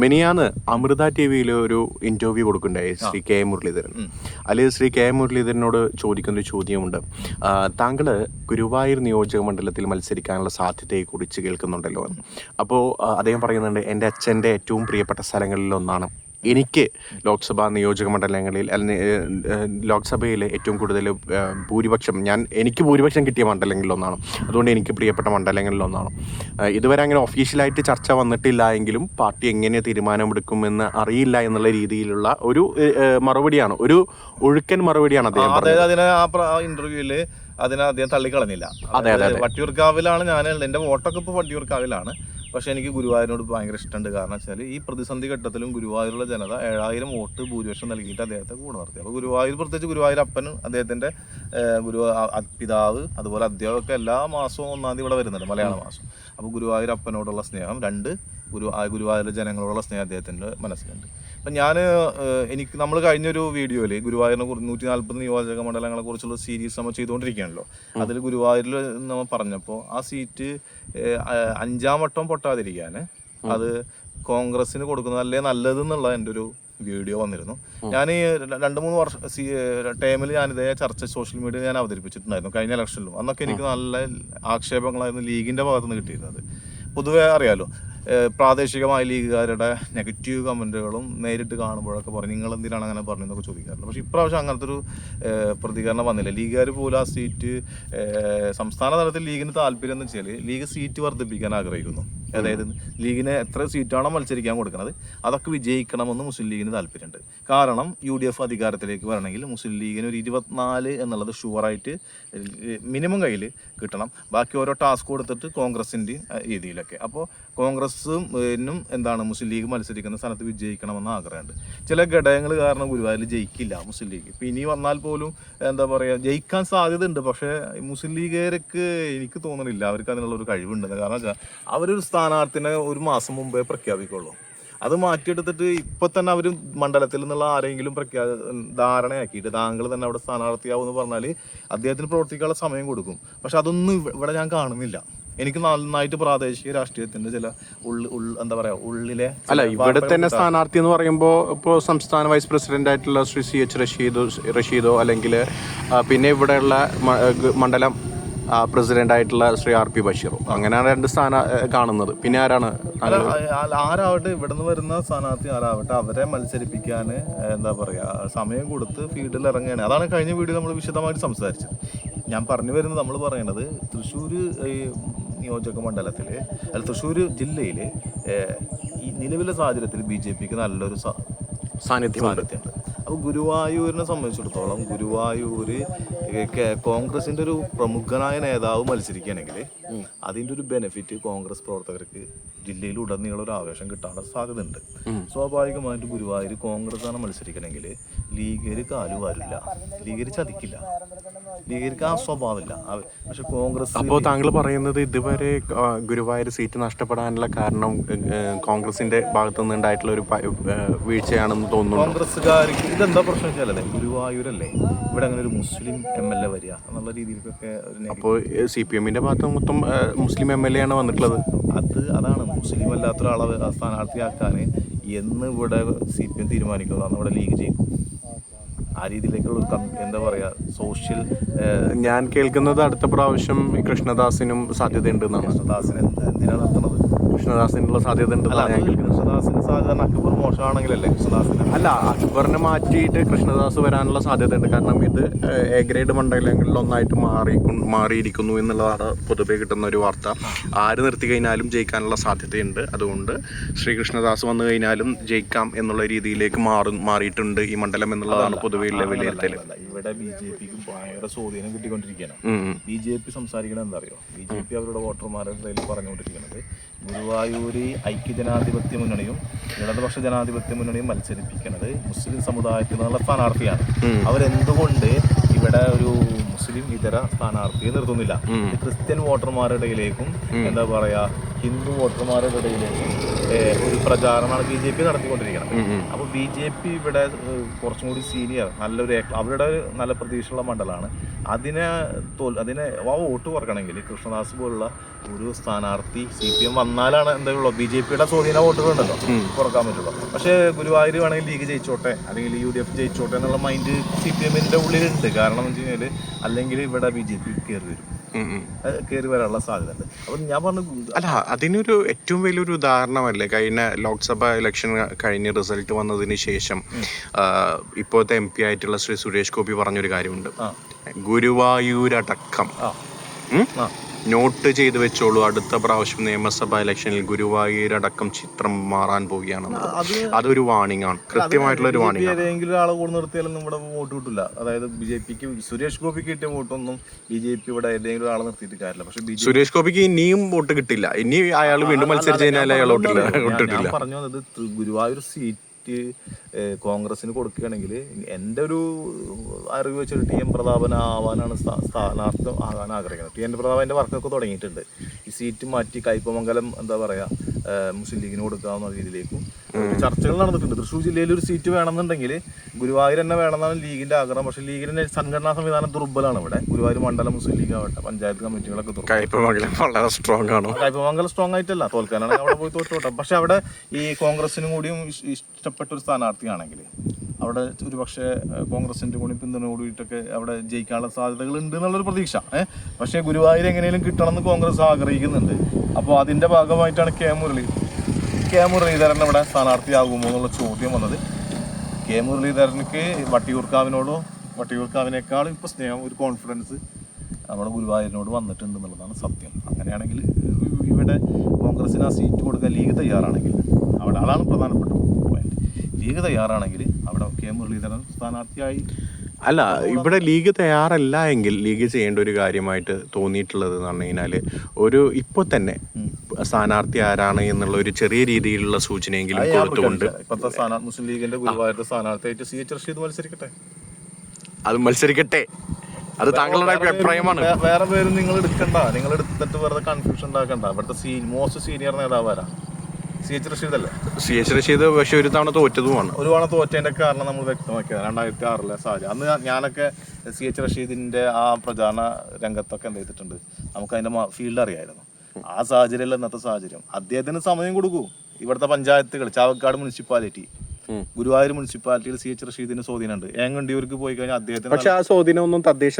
മിനിയാന്ന് അമൃത ടി വിയിൽ ഒരു ഇന്റർവ്യൂ കൊടുക്കണ്ടായി ശ്രീ കെ മുരളീധരൻ. അല്ലെങ്കിൽ ശ്രീ കെ മുരളീധരനോട് ചോദിക്കുന്ന ഒരു ചോദ്യമുണ്ട്. താങ്കൾ ഗുരുവായൂർ നിയോജക മണ്ഡലത്തിൽ മത്സരിക്കാനുള്ള സാധ്യതയെക്കുറിച്ച് കേൾക്കുന്നുണ്ടല്ലോ അപ്പോൾ അദ്ദേഹം പറയുന്നുണ്ട് എന്റെ അച്ഛന്റെ ഏറ്റവും പ്രിയപ്പെട്ട സ്ഥലങ്ങളിൽ ഒന്നാണ് എനിക്ക് ലോക്സഭാ നിയോജക മണ്ഡലങ്ങളിൽ അല്ലെങ്കിൽ ലോക്സഭയിലെ ഏറ്റവും കൂടുതൽ ഭൂരിപക്ഷം ഞാൻ എനിക്ക് ഭൂരിപക്ഷം കിട്ടിയ മണ്ഡലങ്ങളിലൊന്നാണ്. അതുകൊണ്ട് എനിക്ക് പ്രിയപ്പെട്ട മണ്ഡലങ്ങളിലൊന്നാണ്. ഇതുവരെ അങ്ങനെ ഒഫീഷ്യലായിട്ട് ചർച്ച വന്നിട്ടില്ല എങ്കിലും പാർട്ടി എങ്ങനെ തീരുമാനമെടുക്കുമെന്ന് അറിയില്ല എന്നുള്ള രീതിയിലുള്ള ഒരു മറുപടിയാണ്. ഒരു ഒഴുക്കൻ മറുപടിയാണ് അദ്ദേഹം അതായത് അതിനെ ആ ഇന്റർവ്യൂവിൽ അതിനെ അദ്ദേഹം തള്ളിക്കളഞ്ഞില്ല. വട്ടിയൂർക്കാവിലാണ് ഞാൻ എന്റെ വോട്ടൊക്കെ ഇപ്പൊ വട്ടിയൂർക്കാവിലാണ്. പക്ഷെ എനിക്ക് ഗുരുവായൂരിനോട് ഭയങ്കര ഇഷ്ടമുണ്ട്. കാരണം വെച്ചാൽ ഈ പ്രതിസന്ധി ഘട്ടത്തിലും ഗുരുവായൂരുള്ള ജനത ഏഴായിരം വോട്ട് ഭൂരിപക്ഷം നൽകിയിട്ട് അദ്ദേഹത്തെ കൂടെ നിർത്തി. അപ്പോൾ ഗുരുവായൂർ പ്രത്യേകിച്ച് ഗുരുവായൂർ അപ്പനും അദ്ദേഹത്തിന്റെ ഗുരു പിതാവ് അതുപോലെ അദ്ദേഹമൊക്കെ എല്ലാ മാസവും ഒന്നാം തീയതി ഇവിടെ വരുന്നുണ്ട് മലയാള മാസം. അപ്പോൾ ഗുരുവായൂർ അപ്പനോടുള്ള സ്നേഹം രണ്ട് ഗുരു ഗുരുവായൂർ ജനങ്ങളോടുള്ള സ്നേഹം അദ്ദേഹത്തിന്റെ മനസ്സിലുണ്ട്. അപ്പം ഞാൻ എനിക്ക് നമ്മൾ കഴിഞ്ഞൊരു വീഡിയോയിൽ ഗുരുവായൂരിനെ കുറിച്ച് നൂറ്റി നാൽപ്പത് നിയോജക മണ്ഡലങ്ങളെ കുറിച്ചുള്ള സീരീസ് നമ്മൾ ചെയ്തുകൊണ്ടിരിക്കുകയാണല്ലോ അതിൽ ഗുരുവായൂരിൽ നമ്മൾ പറഞ്ഞപ്പോൾ ആ സീറ്റ് അഞ്ചാം വട്ടം പൊട്ടാതിരിക്കാൻ അത് കോൺഗ്രസിന് കൊടുക്കുന്നതല്ലേ നല്ലതെന്നുള്ള എന്റെ ഒരു വീഡിയോ വന്നിരുന്നു. ഞാൻ ഈ രണ്ട് മൂന്ന് വർഷം സി ടൈമിൽ ഞാനിതേ ചർച്ച സോഷ്യൽ മീഡിയയിൽ ഞാൻ അവതരിപ്പിച്ചിട്ടുണ്ടായിരുന്നു കഴിഞ്ഞ ഇലക്ഷനിലും. അന്നൊക്കെ എനിക്ക് നല്ല ആക്ഷേപങ്ങളായിരുന്നു ലീഗിന്റെ ഭാഗത്തുനിന്ന് കിട്ടിയിരുന്നത്. പൊതുവെ അറിയാലോ പ്രാദേശികമായ ലീഗുകാരുടെ നെഗറ്റീവ് കമന്റുകളും നേരിട്ട് കാണുമ്പോഴൊക്കെ പറഞ്ഞു നിങ്ങൾ എന്തിനാണ് അങ്ങനെ പറഞ്ഞതെന്നൊക്കെ ചോദിക്കാറുണ്ട്. പക്ഷേ ഇപ്രാവശ്യം അങ്ങനത്തെ ഒരു പ്രതികരണം വന്നില്ല. ലീഗുകാർ പോലും ആ സീറ്റ് സംസ്ഥാന തലത്തിൽ ലീഗിന് താല്പര്യം എന്ന് വെച്ചാൽ ലീഗ് സീറ്റ് വർദ്ധിപ്പിക്കാൻ ആഗ്രഹിക്കുന്നു. അതായത് ലീഗിന് എത്ര സീറ്റാണോ മത്സരിക്കാൻ കൊടുക്കുന്നത് അതൊക്കെ വിജയിക്കണമെന്ന് മുസ്ലിം ലീഗിന് താല്പര്യമുണ്ട്. കാരണം യു ഡി എഫ് അധികാരത്തിലേക്ക് വരണമെങ്കിൽ മുസ്ലിം ലീഗിന് ഒരു ഇരുപത്തിനാല് എന്നുള്ളത് ഷുവറായിട്ട് മിനിമം കയ്യിൽ കിട്ടണം. ബാക്കി ഓരോ ടാസ്ക് കൊടുത്തിട്ട് കോൺഗ്രസിന്റെ രീതിയിലൊക്കെ. അപ്പോൾ കോൺഗ്രസും എന്താണ് മുസ്ലിം ലീഗ് മത്സരിക്കുന്ന സ്ഥലത്ത് വിജയിക്കണമെന്ന് ആഗ്രഹമുണ്ട്. ചില ഘടകങ്ങൾ കാരണം ഗുരുവായൂരിൽ ജയിക്കില്ല മുസ്ലിം ലീഗ്. ഇപ്പം ഇനി വന്നാൽ പോലും എന്താ പറയുക ജയിക്കാൻ സാധ്യതയുണ്ട്. പക്ഷേ മുസ്ലിം ലീഗുകാർക്ക് എനിക്ക് തോന്നുന്നില്ല അവർക്ക് അതിനുള്ള ഒരു കഴിവുണ്ടെന്ന് കാരണം അവരൊരു സ്ഥാനാർത്ഥിനെ ഒരു മാസം മുമ്പേ പ്രഖ്യാപിക്കുള്ളൂ. അത് മാറ്റിയെടുത്തിട്ട് ഇപ്പൊ തന്നെ അവർ മണ്ഡലത്തിൽ നിന്നുള്ള ആരെങ്കിലും പ്രഖ്യാ ധാരണയാക്കിയിട്ട് താങ്കൾ തന്നെ അവിടെ സ്ഥാനാർത്ഥിയാവുമെന്ന് പറഞ്ഞാൽ അദ്ദേഹത്തിന് പ്രവർത്തിക്കാനുള്ള സമയം കൊടുക്കും. പക്ഷെ അതൊന്നും ഇവിടെ ഞാൻ കാണുന്നില്ല. എനിക്ക് നന്നായിട്ട് പ്രാദേശിക രാഷ്ട്രീയത്തിന്റെ ചില ഉള്ളി എന്താ പറയാ ഉള്ളിലെ അല്ല ഇവിടെ തന്നെ സ്ഥാനാർത്ഥി എന്ന് പറയുമ്പോൾ ഇപ്പോൾ സംസ്ഥാന വൈസ് പ്രസിഡന്റ് ആയിട്ടുള്ള ശ്രീ സി എച്ച് റഷീദോ റഷീദോ അല്ലെങ്കിൽ പിന്നെ ഇവിടെയുള്ള മണ്ഡലം പ്രസിഡന്റ് ആയിട്ടുള്ള ശ്രീ ആർ പി ബഷീറും അങ്ങനെയാണ് രണ്ട് സ്ഥാന കാണുന്നത്. പിന്നെ ആരാണ്? ആരാവട്ടെ? ഇവിടെ നിന്ന് വരുന്ന സ്ഥാനാർത്ഥി ആരാവട്ടെ? അവരെ മത്സരിപ്പിക്കാൻ എന്താ പറയാ സമയം കൊടുത്ത് ഫീൽഡിൽ ഇറങ്ങുകയാണ് അതാണ് കഴിഞ്ഞ വീഡിയോ നമ്മൾ വിശദമായിട്ട് സംസാരിച്ചത്. ഞാൻ പറഞ്ഞു വരുന്നത് നമ്മൾ പറയണത് തൃശ്ശൂർ നിയോജക മണ്ഡലത്തിൽ അല്ല തൃശ്ശൂർ ജില്ലയിൽ ഈ നിലവിലെ സാഹചര്യത്തിൽ ബി ജെ പിക്ക് നല്ലൊരു സാന്നിധ്യം സാന്നിധ്യമുണ്ട്. അപ്പോൾ ഗുരുവായൂരിനെ സംബന്ധിച്ചിടത്തോളം ഗുരുവായൂര് കോൺഗ്രസിന്റെ കോൺഗ്രസിന്റെ ഒരു പ്രമുഖനായ നേതാവ് മത്സരിക്കുകയാണെങ്കിൽ അതിന്റെ ഒരു ബെനിഫിറ്റ് കോൺഗ്രസ് പ്രവർത്തകർക്ക് ജില്ലയിൽ ഉടനീളം ഒരു ആവേശം കിട്ടാനുള്ള സാധ്യതയുണ്ട്. സ്വാഭാവികമായിട്ട് ഗുരുവായൂർ കോൺഗ്രസ് ആണ് മത്സരിക്കണമെങ്കിൽ ലീഗര് കാലുവാരില്ല ലീഗര് ചതിക്കില്ല. ആ സ്വഭാവമില്ല. പക്ഷെ കോൺഗ്രസ് അപ്പോൾ താങ്കൾ പറയുന്നത് ഇതുവരെ ഗുരുവായൂർ സീറ്റ് നഷ്ടപ്പെടാനുള്ള കാരണം കോൺഗ്രസിന്റെ ഭാഗത്തു നിന്നുണ്ടായിട്ടുള്ള ഒരു വീഴ്ചയാണെന്ന് തോന്നുന്നു കോൺഗ്രസ്സുകാർക്ക് ഇതെന്താ പ്രശ്നം വെച്ചാലേ ഗുരുവായൂരല്ലേ ഇവിടെ അങ്ങനെ ഒരു മുസ്ലിം എം എൽ എ വരിക എന്നുള്ള രീതിയിലൊക്കെ അപ്പോൾ സി പി എമ്മിന്റെ ഭാഗത്ത് മൊത്തം മുസ്ലിം എം എൽ എ ആണ് വന്നിട്ടുള്ളത്. അത് അതാണ് മുസ്ലിം അല്ലാത്ത ഒരാളെ സ്ഥാനാർത്ഥിയാക്കാൻ എന്ന് ഇവിടെ സി പി എം തീരുമാനിക്കുന്നു അന്ന് ഇവിടെ ലീഗ് ചെയ്യും ആ രീതിയിലേക്കുള്ള ഒരു എന്താ പറയുക സോഷ്യൽ ഞാൻ കേൾക്കുന്നത് അടുത്ത പ്രാവശ്യം കൃഷ്ണദാസിനും സാധ്യതയുണ്ടെന്നാണ് കൃഷ്ണദാസിനെ എന്തിനാണ് നിർത്തണത് കൃഷ്ണദാസിനുള്ള സാധ്യത കൃഷ്ണദാസിന് സാധ്യത അക്ബർ മോശമാണെങ്കിലല്ലേ കൃഷ്ണദാസിന്? അല്ല അക്ബറിനെ മാറ്റിയിട്ട് കൃഷ്ണദാസ് വരാനുള്ള സാധ്യതയുണ്ട് കാരണം ഇത് എ ഗ്രേഡ് മണ്ഡലങ്ങളിൽ ഒന്നായിട്ട് മാറി മാറിയിരിക്കുന്നു എന്നുള്ളതാണ് പൊതുവെ കിട്ടുന്ന ഒരു വാർത്ത. ആര് നിർത്തി കഴിഞ്ഞാലും ജയിക്കാനുള്ള സാധ്യതയുണ്ട്. അതുകൊണ്ട് ശ്രീകൃഷ്ണദാസ് വന്നു കഴിഞ്ഞാലും ജയിക്കാം എന്നുള്ള രീതിയിലേക്ക് മാറും മാറിയിട്ടുണ്ട് ഈ മണ്ഡലം എന്നുള്ളതാണ് പൊതുവെ വിലയിരുത്തൽ ഇവിടെ ബി ജെ പിക്ക് ഭയങ്കര സ്വാധീനം കിട്ടിക്കൊണ്ടിരിക്കുകയാണ്. ബി ജെ പി സംസാരിക്കണത് എന്താ അറിയോ? ബി ജെ പി അവരുടെ വോട്ടർമാരുടെ ഇടയിൽ പറഞ്ഞുകൊണ്ടിരിക്കുന്നത് ഗുരുവായൂര് ഐക്യജനാധിപത്യ മുന്നണിയും ഇടതുപക്ഷ ജനാധിപത്യ മുന്നണിയും മത്സരിപ്പിക്കുന്നത് മുസ്ലിം സമുദായത്തിൽ നിന്നുള്ള സ്ഥാനാർത്ഥിയാണ് അവരെന്തുകൊണ്ട് ഇവിടെ ഒരു മുസ്ലിം ഇതര സ്ഥാനാർത്ഥിയെ നിർത്തുന്നില്ല? ക്രിസ്ത്യൻ വോട്ടർമാരുടെ ഇടയിലേക്കും എന്താ പറയാ ഹിന്ദു വോട്ടർമാരുടെ ഇടയിലേക്കും ഒരു പ്രചാരണമാണ് ബി ജെ പി നടത്തിക്കൊണ്ടിരിക്കുന്നത്. അപ്പോൾ ബി ജെ പി ഇവിടെ കുറച്ചും കൂടി സീനിയർ നല്ലൊരു അവരുടെ നല്ല പ്രതീക്ഷയുള്ള മണ്ഡലമാണ്. അതിനെ തോൽ അതിനെ വോട്ട് കുറക്കണമെങ്കിൽ കൃഷ്ണദാസ് പോലുള്ള ഒരു സ്ഥാനാർത്ഥി സി പി എം വന്നാലാണ് എന്തായുള്ളൂ ബി ജെ പിയുടെ സ്വാധീന വോട്ടുകളുണ്ടല്ലോ കുറയ്ക്കാൻ പറ്റുള്ളൂ. പക്ഷേ ഗുരുവായൂർ വേണമെങ്കിൽ ലീഗ് ജയിച്ചോട്ടെ അല്ലെങ്കിൽ യു ഡി എഫ് ജയിച്ചോട്ടെ എന്നുള്ള മൈൻഡ് സി പി എമ്മിന്റെ ഉള്ളിലുണ്ട്. കാരണം എന്ന് വെച്ച് കഴിഞ്ഞാൽ അല്ലെങ്കിൽ ഇവിടെ ബി ജെ പി കയറി വരും. കയറി വരാനുള്ള സാധ്യത ഉണ്ട് അപ്പം ഞാൻ പറഞ്ഞു അല്ല അതിനൊരു ഏറ്റവും വലിയൊരു ഉദാഹരണമല്ലേ? കഴിഞ്ഞ ലോക്സഭ ഇലക്ഷൻ കഴിഞ്ഞ് റിസൾട്ട് വന്നതിന് ശേഷം ഇപ്പോഴത്തെ എം പി ആയിട്ടുള്ള ശ്രീ സുരേഷ് ഗോപി പറഞ്ഞൊരു കാര്യമുണ്ട്. ഗുരുവായൂരടക്കം. നോട്ട് ചെയ്ത് വെച്ചോളൂ. അടുത്ത പ്രാവശ്യം നിയമസഭാ ഇലക്ഷനിൽ ഗുരുവായൂരടക്കം ചിത്രം മാറാൻ പോവുകയാണെന്ന് അത് അതൊരു വാണിംഗ് ആണ്. കൃത്യമായിട്ടുള്ള ഒരു വാണിംഗ് ഏതെങ്കിലും ആളെ കൂടെ നിർത്തിയാലും നമ്മുടെ വോട്ട് കിട്ടില്ല അതായത് ബി ജെ പിക്ക് സുരേഷ് ഗോപിക്ക് കിട്ടിയ വോട്ടൊന്നും ബി ജെ പി ഇവിടെ ഏതെങ്കിലും ആളെ നിർത്തിയിട്ട് കാര്യമില്ല. പക്ഷെ സുരേഷ് ഗോപിക്ക് ഇനിയും വോട്ട് കിട്ടില്ല. ഇനി അയാൾ വീണ്ടും മത്സരിച്ചു കഴിഞ്ഞാൽ അയാൾ വോട്ടില്ല ഞാൻ പറഞ്ഞു വന്നത് ഗുരുവായൂർ സീറ്റ് ഏഹ്, കോൺഗ്രസിന് കൊടുക്കുകയാണെങ്കിൽ എന്റെ ഒരു അറിവ് വെച്ചൊരു ടി എം പ്രതാപൻ ആവാനാണ് സ്ഥാ- സ്ഥാനാർത്ഥം ആകാൻ ആഗ്രഹിക്കുന്നത്. ടി എൻ പ്രതാപന്റെ വർക്കൊക്കെ തുടങ്ങിയിട്ടുണ്ട്. ഈ സീറ്റ് മാറ്റി കയ്പമംഗലം എന്താ പറയുക മുസ്ലിം ലീഗിന് കൊടുക്കാവുന്ന രീതിയിലേക്കും ചർച്ചകൾ നടന്നിട്ടുണ്ട്. തൃശ്ശൂർ ജില്ലയിൽ ഒരു സീറ്റ് വേണമെന്നുണ്ടെങ്കിൽ ഗുരുവായൂർ തന്നെ വേണമെന്നാണ് ലീഗിന്റെ ആഗ്രഹം. പക്ഷേ ലീഗിന്റെ സംഘടനാ സംവിധാനം ദുർബലമാണ് ഇവിടെ. ഗുരുവായൂർ മണ്ഡലം മുസ്ലിം ലീഗ് ആവട്ടെ പഞ്ചായത്ത് കമ്മിറ്റികളൊക്കെ കയ്പമംഗലം വളരെ സ്ട്രോങ് ആണ്. കയ്പമംഗലം സ്ട്രോങ് ആയിട്ടല്ല തോൽക്കാനാണ്. അവിടെ പോയി തോറ്റോട്ടെ പക്ഷെ അവിടെ ഈ കോൺഗ്രസിനും കൂടിയും ഇഷ്ടപ്പെട്ട ഒരു സ്ഥാനാർത്ഥിയാണെങ്കിൽ അവിടെ ഒരു പക്ഷേ കോൺഗ്രസിന്റെ കൂടി പിന്തുണ കൂടിയിട്ടൊക്കെ അവിടെ ജയിക്കാനുള്ള സാധ്യതകൾ ഉണ്ട് എന്നുള്ളൊരു പ്രതീക്ഷ. ഏഹ് പക്ഷേ ഗുരുവായൂർ എങ്ങനെയും കിട്ടണമെന്ന് കോൺഗ്രസ് ആഗ്രഹിക്കുന്നുണ്ട്. അപ്പോൾ അതിന്റെ ഭാഗമായിട്ടാണ് കെ മുരളി കെ മുരളീധരൻ ഇവിടെ സ്ഥാനാർത്ഥിയാകുമോ എന്നുള്ള ചോദ്യം വന്നത്. കെ മുരളീധരനിക്ക് വട്ടിയൂർക്കാവിനോടോ വട്ടിയൂർക്കാവിനേക്കാളും ഇപ്പോൾ സ്നേഹം ഒരു കോൺഫിഡൻസ് നമ്മുടെ ഗുരുവായൂരിനോട് വന്നിട്ടുണ്ട് എന്നുള്ളതാണ് സത്യം. അങ്ങനെയാണെങ്കിൽ ഇവിടെ കോൺഗ്രസിന് ആ സീറ്റ് കൊടുക്കാൻ ലീഗ് തയ്യാറാണെങ്കിൽ അവിടെ അതാണ് പ്രധാനപ്പെട്ട പോയിന്റ് ലീഗ് തയ്യാറാണെങ്കിൽ അവിടെ കെ മുരളീധരൻ സ്ഥാനാർത്ഥിയായി അല്ല ഇവിടെ ലീഗ് തയ്യാറല്ല എങ്കിൽ ലീഗ് ചെയ്യേണ്ട ഒരു കാര്യമായിട്ട് തോന്നിയിട്ടുള്ളത് എന്ന് പറഞ്ഞു കഴിഞ്ഞാൽ ഒരു ഇപ്പോൾ തന്നെ സ്ഥാനാർത്ഥി ആരാണ് എന്നുള്ള ഒരു ചെറിയ രീതിയിലുള്ള സൂചനയെങ്കിലും കൊടുത്തുകൊണ്ട് ഇപ്പോഴത്തെ മുസ്ലിം ലീഗിന്റെ ഗുരുവായൂരത്തെ സ്ഥാനാർത്ഥിയായിട്ട് സി എച്ച് റഷീദ് മത്സരിക്കട്ടെ? അത് മത്സരിക്കട്ടെ. അത് താങ്കളുടെ അഭിപ്രായമാണ് വേറെ പേരും നിങ്ങൾ എടുക്കണ്ട. നിങ്ങൾ എടുത്തിട്ട് വെറുതെ കൺഫ്യൂഷൻ ഉണ്ടാക്കണ്ട. ഇവിടുത്തെ സീ മോസ്റ്റ് സീനിയർ നേതാവാരാ സി എച്ച് റഷീദ് അല്ലേ? സി എച്ച് റഷീദ് പക്ഷെ ഒരു തവണ തോറ്റതുമാണ്. ഒരു തവണ തോറ്റതിന്റെ കാരണം നമ്മൾ വ്യക്തമാക്കിയത് രണ്ടായിരത്തി ആറിലെ സാഹചര്യം അന്ന് ഞാനൊക്കെ സി എച്ച് റഷീദിന്റെ ആ പ്രചാരണ രംഗത്തൊക്കെ എന്ത് ചെയ്തിട്ടുണ്ട്? നമുക്ക് അതിന്റെ ഫീൽഡ് അറിയായിരുന്നു. ആ സാഹചര്യമല്ല ഇന്നത്തെ സാഹചര്യം. അദ്ദേഹത്തിന് സമയം കൊടുക്കൂ. ഇവിടുത്തെ പഞ്ചായത്തുകൾ ചാവക്കാട് മുനിസിപ്പാലിറ്റി ഗുരുവായൂർ മുനിസിപ്പാലിറ്റിയിൽ സി എച്ച് റഷീദിന് സ്വാധീനമുണ്ട്. ഏങ്ങണ്ടിയൂർക്ക് പോയി കഴിഞ്ഞാൽ അദ്ദേഹത്തിന് പക്ഷെ ആ സ്വാധീനം ഒന്നും തദ്ദേശ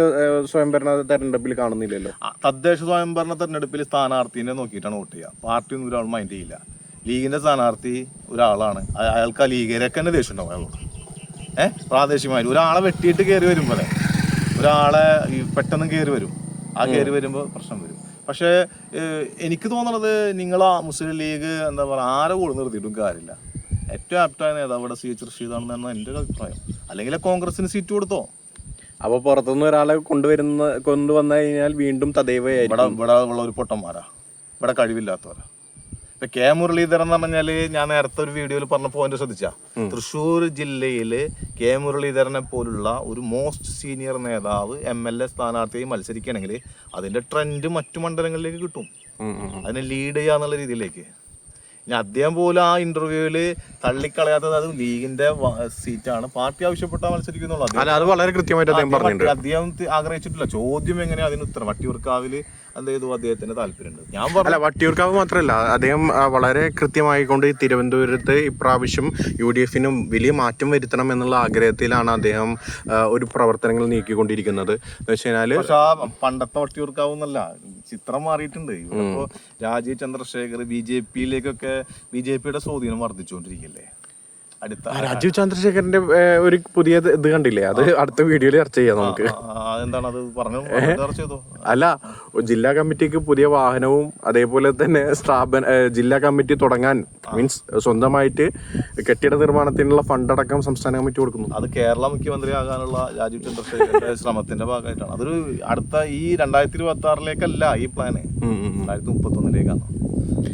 സ്വയംഭരണ തെരഞ്ഞെടുപ്പിൽ കാണുന്നില്ലല്ലോ. തദ്ദേശ സ്വയംഭരണ തെരഞ്ഞെടുപ്പിൽ സ്ഥാനാർത്ഥിനെ നോക്കിയിട്ടാണ് വോട്ട് ചെയ്യുക. പാർട്ടി ഒന്നും ഒരാൾ മൈൻഡ് ചെയ്യില്ല. ലീഗിന്റെ സ്ഥാനാർത്ഥി ഒരാളാണ്. അയ- അയാൾക്ക് ആ ലീഗരൊക്കെ തന്നെ ദേഷ്യം ഉണ്ടാവും അയാളോട്. ഏഹ് പ്രാദേശികമായി. ഒരാളെ വെട്ടിയിട്ട് കയറി വരുമ്പോൾ ഒരാളെ ഈ പെട്ടെന്ന് കയറി വരും. ആ കയറി വരുമ്പോൾ പ്രശ്നം വരും. പക്ഷേ എനിക്ക് തോന്നുന്നത് നിങ്ങൾ ആ മുസ്ലിം ലീഗ് എന്താ പറയുക ആരെ കൂടെ നിർത്തിയിട്ടും കാര്യമില്ല. ഏറ്റവും ആപ്റ്റായ നേതാവ് ഇവിടെ സി എച്ച് റഷീദാണെന്നാണ് എന്റെ ഒരു അഭിപ്രായം. അല്ലെങ്കിൽ കോൺഗ്രസിന് സീറ്റ് കൊടുത്തോ? അപ്പോൾ പുറത്തുനിന്ന് ഒരാളെ കൊണ്ടുവരുന്ന കൊണ്ടുവന്നു കഴിഞ്ഞാൽ വീണ്ടും തദൈവ ഇവിടെ ഇവിടെ ഉള്ള ഒരു പൊട്ടന്മാരാ. ഇവിടെ കഴിവില്ലാത്തവരാ. ഇപ്പൊ കെ മുരളീധരൻ എന്ന് പറഞ്ഞാൽ ഞാൻ നേരത്തെ ഒരു വീഡിയോയിൽ പറഞ്ഞ പോയിന്റ് ശ്രദ്ധിച്ചാ. തൃശ്ശൂർ ജില്ലയിൽ കെ മുരളീധരനെ പോലുള്ള ഒരു മോസ്റ്റ് സീനിയർ നേതാവ് എം എൽ എ സ്ഥാനാർത്ഥിയായി മത്സരിക്കുകയാണെങ്കിൽ അതിന്റെ ട്രെൻഡ് മറ്റു മണ്ഡലങ്ങളിലേക്ക് കിട്ടും. അതിനെ ലീഡ് ചെയ്യാന്നുള്ള രീതിയിലേക്ക്. അദ്ദേഹം പോലും ആ ഇന്റർവ്യൂവിൽ തള്ളിക്കളയാത്തത് അത് ലീഗിന്റെ സീറ്റാണ്. പാർട്ടി ആവശ്യപ്പെട്ടാൽ മത്സരിക്കുന്നുള്ളത് അത് വളരെ കൃത്യമായിട്ട് അദ്ദേഹം പറഞ്ഞിട്ടുണ്ട്. അദ്ദേഹം ആഗ്രഹിച്ചിട്ടില്ല. ചോദ്യം എങ്ങനെയാ അതിന് ഉത്തരം? വട്ടിയൂർക്കാവിൽ എന്ത് ചെയ്തു അദ്ദേഹത്തിന് താല്പര്യമുണ്ട്? ഞാൻ പറഞ്ഞു അല്ല വട്ടിയൂർക്കാവ് മാത്രമല്ല അദ്ദേഹം വളരെ കൃത്യമായിക്കൊണ്ട് കൊണ്ട് തിരുവനന്തപുരത്ത് ഇപ്രാവശ്യം യു ഡി എഫിനും വലിയ മാറ്റം വരുത്തണം എന്നുള്ള ആഗ്രഹത്തിലാണ് അദ്ദേഹം ഒരു പ്രവർത്തനങ്ങൾ നീക്കിക്കൊണ്ടിരിക്കുന്നത്. എന്ന് വെച്ച് കഴിഞ്ഞാൽ പണ്ടത്തെ വട്ടിയൂർക്കാവ് എന്നല്ല ചിത്രം മാറിയിട്ടുണ്ട്. ഇവിടെ ഇപ്പോ രാജീവ് ചന്ദ്രശേഖർ ബി ജെ പിയിലേക്കൊക്കെ ബി ജെ പിയുടെ സ്വാധീനം വർദ്ധിച്ചുകൊണ്ടിരിക്കുകയല്ലേ? അടുത്ത രാജീവ് ചന്ദ്രശേഖരന്റെ ഒരു പുതിയ ഇത് കണ്ടില്ലേ? അത് അടുത്ത വീഡിയോയിൽ ചർച്ച ചെയ്യാം നമുക്ക്. എന്താണ് അത് പറഞ്ഞു അല്ല ജില്ലാ കമ്മിറ്റിക്ക് പുതിയ വാഹനവും അതേപോലെ തന്നെ സ്ഥാപന ജില്ലാ കമ്മിറ്റി തുടങ്ങാൻ മീൻസ് സ്വന്തമായിട്ട് കെട്ടിട നിർമ്മാണത്തിനുള്ള ഫണ്ടടക്കം സംസ്ഥാന കമ്മിറ്റി കൊടുക്കുന്നു. അത് കേരള മുഖ്യമന്ത്രി ആകാനുള്ള രാജീവ് ചന്ദ്രശേഖരന്റെ ശ്രമത്തിന്റെ ഭാഗമായിട്ടാണ്. അതൊരു അടുത്ത ഈ രണ്ടായിരത്തി ഇരുപത്തി ആറിലേക്കല്ല ഈ പ്ലാന്. രണ്ടായിരത്തി മുപ്പത്തി ഒന്നിലേക്കാണ് അത്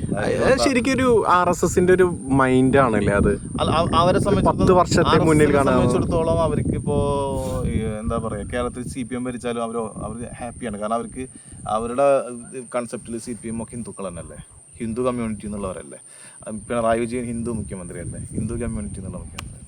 ശരിക്കും ഒരു ആർ എസ് എസിന്റെ ഒരു മൈൻഡ് ആണല്ലേ അത്? അവരെ സംബന്ധിച്ചിടത്തോളം- വർഷത്തെ മുന്നിൽ സംബന്ധിച്ചിടത്തോളം അവർക്ക് ഇപ്പോ എന്താ പറയാ കേരളത്തിൽ സി പി എം ഭരിച്ചാലും അവർ അവർ ഹാപ്പിയാണ് കാരണം അവർക്ക് അവരുടെ കൺസെപ്റ്റിൽ സി പി എം ഒക്കെ ഹിന്ദുക്കൾ തന്നെയല്ലേ ഹിന്ദു കമ്മ്യൂണിറ്റി എന്നുള്ളവരല്ലേ പിണറായി വിജയൻ ഹിന്ദു മുഖ്യമന്ത്രിയല്ലേ? ഹിന്ദു കമ്മ്യൂണിറ്റി എന്നുള്ള മുഖ്യമന്ത്രി.